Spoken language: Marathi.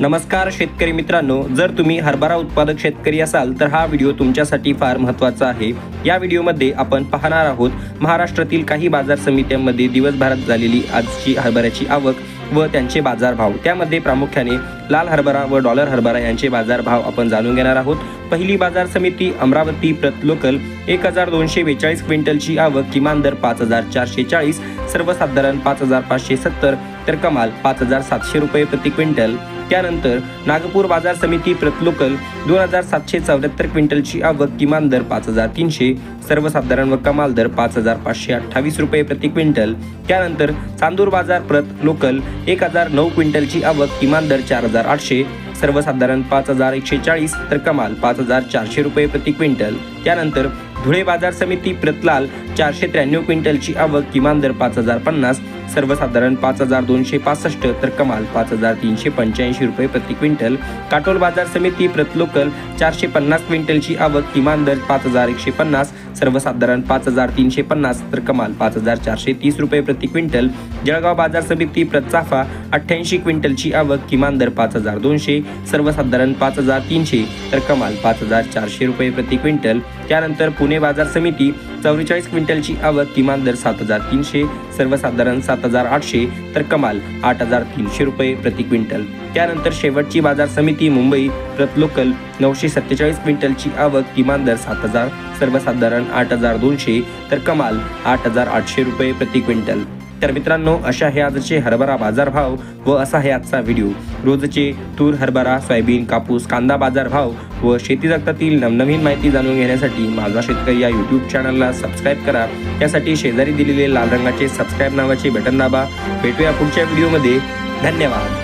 नमस्कार शेतकरी मित्रांनो. जर तुम्ही हरभरा उत्पादक शेतकरी असाल तर हा व्हिडिओ तुमच्यासाठी फार महत्त्वाचा आहे. या व्हिडिओमध्ये आपण पाहणार आहोत महाराष्ट्रातील काही बाजार समित्यांमध्ये दिवसभरात झालेली आजची हरभऱ्याची आवक व त्यांचे बाजारभाव. त्यामध्ये प्रामुख्याने लाल हरभरा व डॉलर हरभरा यांचे बाजारभाव आपण जाणून घेणार आहोत. पहिली बाजार समिती अमरावती प्रत लोकल एक हजार दोनशे बेचाळीस क्विंटलची आवक किमान दर पाच हजार चारशे चाळीस सर्वसाधारण पाच हजार पाचशे सत्तर तर कमाल पाच हजार सातशे रुपये प्रति क्विंटल. त्यानंतर नागपूर बाजार समिती प्रत लोकल दोन हजार सातशे चौऱ्याहत्तर क्विंटलची आवक किमान दर पाच हजार तीनशे सर्वसाधारण व कमाल दर पाच हजार पाचशे अठ्ठावीस रुपये प्रति क्विंटल. त्यानंतर चांदूर बाजार प्रत लोकल एक हजार नऊ क्विंटलची आवक किमान दर चार हजार आठशे सर्वसाधारण पाच हजार एकशे चाळीस तर कमाल पाच हजार चारशे रुपये प्रति क्विंटल. त्यानंतर धुळे बाजार समिती प्रतलाल चारशे त्र्याण्णव क्विंटलची आवक किमान दर पाच हजार पन्नास सर्वसाधारण पाच हजार दोनशे पासष्ट तर कमाल पाच हजार तीनशे पंच्याऐंशी रुपये प्रति क्विंटल. काटोल बाजार समिती प्रतलोकल चारशे पन्नास क्विंटलची आवक किमान दर पाच हजार एकशे पन्नास सर्वसाधारण पाच हजार तीनशे पन्नास तर कमाल पाच हजार चारशे तीस रुपये प्रति क्विंटल. जळगाव बाजार समिती प्रतचाफा अठ्ठ्याऐंशी क्विंटलची आवक किमान दर पाच हजार दोनशे सर्वसाधारण पाच हजार तीनशे तर कमाल पाच हजार चारशे रुपये प्रति क्विंटल. त्यानंतर पुणे बाजार समिती चौवेचाळीस क्विंटलची आवक किमान दर सात हजार तीनशे सर्वसाधारण सात हजार आठशे तर कमाल आठ हजार तीनशे रुपये प्रति क्विंटल. त्यानंतर शेवटची बाजार समिती मुंबई प्रत लोकल नऊशे सत्तेचाळीस क्विंटलची आवक किमान दर सात हजार सर्वसाधारण आठ हजार दोनशे तर कमाल आठ हजार आठशे रुपये प्रति क्विंटल. तर मित्रांनो अशा हे आजचे हरभरा बाजारभाव व असा आहे आजचा व्हिडिओ. रोजचे तूर हरभरा सोयाबीन कापूस कांदा बाजारभाव व शेती जगतातील नवनवीन माहिती जाणून घेण्यासाठी माझा शेतकरी या यूट्यूब चॅनलला सबस्क्राईब करा. त्यासाठी शेजारी दिलेले लाल रंगाचे सबस्क्राईब नावाचे बटन दाबा. भेटूया पुढच्या व्हिडिओमध्ये. धन्यवाद.